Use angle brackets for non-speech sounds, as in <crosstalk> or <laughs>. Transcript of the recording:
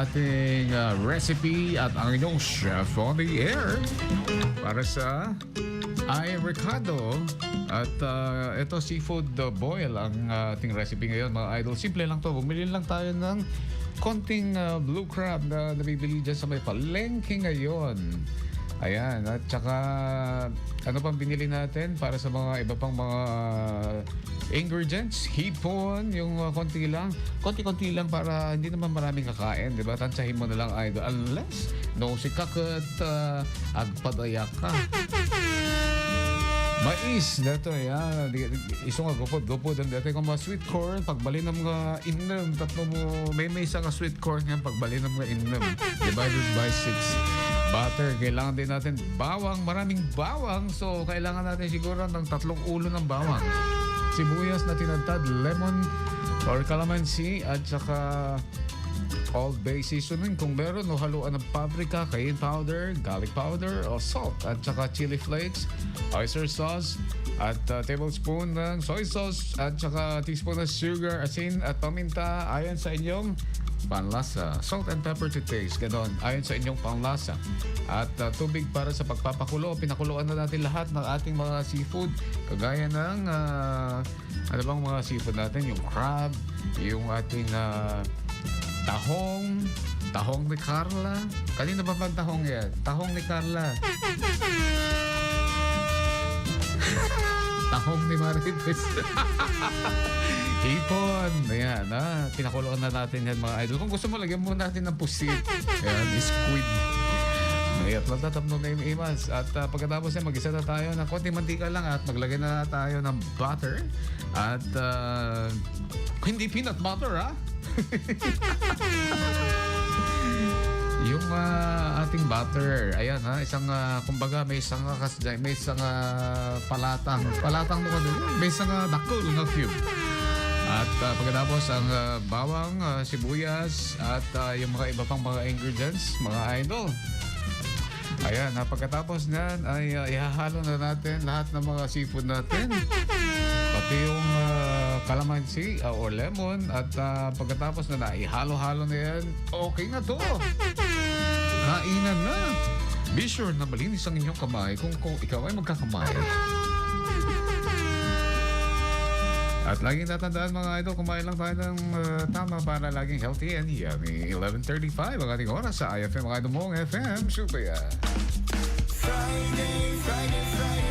ating uh, recipe at ang inyong chef on the air para sa ay Ricardo at uh, ito seafood boil ang uh, ating recipe ngayon mga idol. Simple lang to. Bumili lang tayo ng konting uh, blue crab na nabibili dyan sa may palengke ngayon. Ayan, at saka ano pang binili natin para sa mga iba pang mga ingredients, hipon, yung uh, konti lang, konti-konti lang para hindi naman maraming kakain, di ba? Tansahin mo na lang idol unless no si kakat uh, agpadaya ka. Mais dato ya. Iso nga gupod gupod. Ang dati kung mga sweet corn pagbali ng mga inom tatlo mo may may isa nga sweet corn nga pagbali ng mga inom divided by 6 butter kailangan din natin bawang maraming bawang. So kailangan natin siguro ng tatlong ulo ng bawang. Sibuyas na tinadtad lemon or calamansi at saka All bay seasoning kung meron o haluan ng paprika, cayenne powder, garlic powder o salt at saka chili flakes, oyster sauce at uh, tablespoon ng soy sauce at saka teaspoon ng sugar, asin at paminta ayon sa inyong panlasa. Salt and pepper to taste, ganon, ayon sa inyong panlasa. At uh, tubig para sa pagpapakulo. Pinakuluan na natin lahat ng ating mga seafood kagaya ng uh, ano bang mga seafood natin, yung crab, yung ating uh, Tahong. Tahong ni Carla. Kanino ba bang tahong yan? Tahong ni Carla. tahong ni Marites. <laughs> Hipon. Ayan, ah. Pinakuloan na natin yan mga idol. Kung gusto mo, lagyan mo natin ng pusit. Ayan, squid. Ngayon, magtatapno na yung imas. At ah, pagkatapos yan, mag-isa na tayo ng konting mantika lang at maglagay na tayo ng butter. At ah, hindi peanut butter, ah. <laughs> yung ah, ating butter, ayan ha, isang ah, kumbaga may isang ah, kas, may isang ah, palatang, palatang mo doon, may isang uh, dakol na cube. At ah, pagkatapos ang ah, bawang, ah, sibuyas at ah, yung mga iba pang mga ingredients, mga idol. Ayan, na pagkatapos niyan ay ah, ihahalo na natin lahat ng mga seafood natin. Pati yung ah, calamansi ah, or lemon at ah, pagkatapos na naihalo-halo na yan, okay na to. Kainan na. Be sure na malinis ang inyong kamay kung, kung ikaw ay magkakamay. At laging tatandaan mga idol, kumain lang tayo ng ah, tama para laging healthy and yummy. 11.35 ang ating oras sa IFM, mga idol mong FM. Super yan. Friday, Friday, Friday.